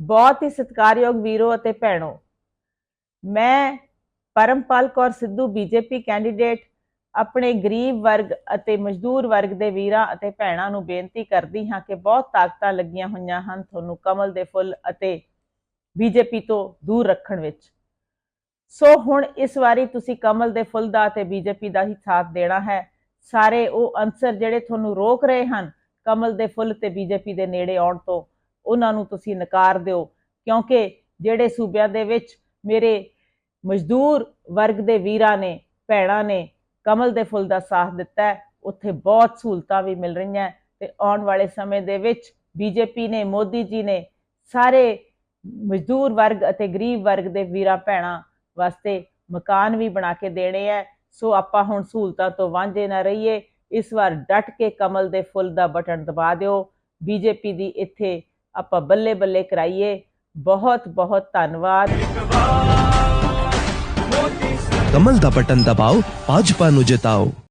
ਬਹੁਤ ਹੀ ਸਤਿਕਾਰਯੋਗ ਵੀਰੋ ਅਤੇ ਭੈਣੋ। ਮੈਂ ਪਰਮਪਾਲ ਕੌਰ ਸਿੱਧੂ ਬੀਜੇਪੀ ਕੈਂਡੀਡੇਟ ਆਪਣੇ ਗਰੀਬ ਵਰਗ ਅਤੇ ਮਜ਼ਦੂਰ ਵਰਗ ਦੇ ਵੀਰਾਂ ਅਤੇ ਭੈਣਾਂ ਨੂੰ ਬੇਨਤੀ ਕਰਦੀ ਹਾਂ ਕਿ ਬਹੁਤ ਤਾਕਤਾਂ ਲੱਗੀਆਂ ਹੋਈਆਂ ਹਨ ਤੁਹਾਨੂੰ ਕਮਲ ਦੇ ਫੁੱਲ ਅਤੇ ਬੀਜੇਪੀ ਤੋਂ ਦੂਰ ਰੱਖਣ ਵਿੱਚ। ਸੋ ਹੁਣ ਇਸ ਵਾਰੀ ਤੁਸੀਂ ਕਮਲ ਦੇ ਫੁੱਲ ਦਾ ਤੇ ਬੀਜੇਪੀ ਦਾ ਹੀ ਸਾਥ ਦੇਣਾ ਹੈ। ਸਾਰੇ ਉਹ ਅਨਸਰ ਜਿਹੜੇ ਤੁਹਾਨੂੰ ਰੋਕ ਰਹੇ ਹਨ ਕਮਲ ਦੇ ਫੁੱਲ ਤੇ ਬੀਜੇਪੀ ਦੇ ਨੇੜੇ ਆਉਣ ਤੋਂ ਉਹਨਾਂ ਨੂੰ ਤੁਸੀਂ ਨਕਾਰ ਦਿਓ। ਕਿਉਂਕਿ ਜਿਹੜੇ ਸੂਬਿਆਂ ਦੇ ਵਿੱਚ ਮੇਰੇ ਮਜ਼ਦੂਰ ਵਰਗ ਦੇ ਵੀਰਾਂ ਨੇ, ਭੈਣਾਂ ਨੇ ਕਮਲ ਦੇ ਫੁੱਲ ਦਾ ਸਾਥ ਦਿੱਤਾ ਹੈ, ਉੱਥੇ ਬਹੁਤ ਸਹੂਲਤਾਂ ਵੀ ਮਿਲ ਰਹੀਆਂ ਹੈ ਤੇ ਆਉਣ ਵਾਲੇ ਸਮੇਂ ਦੇ ਵਿੱਚ ਬੀਜੇਪੀ ਨੇ, ਮੋਦੀ ਜੀ ਨੇ ਸਾਰੇ ਮਜ਼ਦੂਰ ਵਰਗ ਅਤੇ ਗਰੀਬ ਵਰਗ ਦੇ ਵੀਰਾਂ, ਭੈਣਾਂ ਵਾਸਤੇ ਮਕਾਨ ਵੀ ਬਣਾ ਕੇ ਦੇਣੇ ਹੈ। ਸੋ ਆਪਾਂ ਹੁਣ ਸਹੂਲਤਾਂ ਤੋਂ ਵਾਂਝੇ ਨਾ ਰਹੀਏ। ਇਸ ਵਾਰ ਡਟ ਕੇ ਕਮਲ ਦੇ ਫੁੱਲ ਦਾ ਬਟਨ ਦਬਾ ਦਿਓ। ਬੀਜੇਪੀ ਦੀ ਇੱਥੇ ਆਪਾਂ ਬੱਲੇ ਬੱਲੇ ਕਰਾਈਏ। ਬਹੁਤ ਬਹੁਤ ਧੰਨਵਾਦ। ਕਮਲ ਦਾ ਬਟਨ ਦਬਾਓ ਭਾਜਪਾ ਨੂੰ ਜਿਤਾਓ।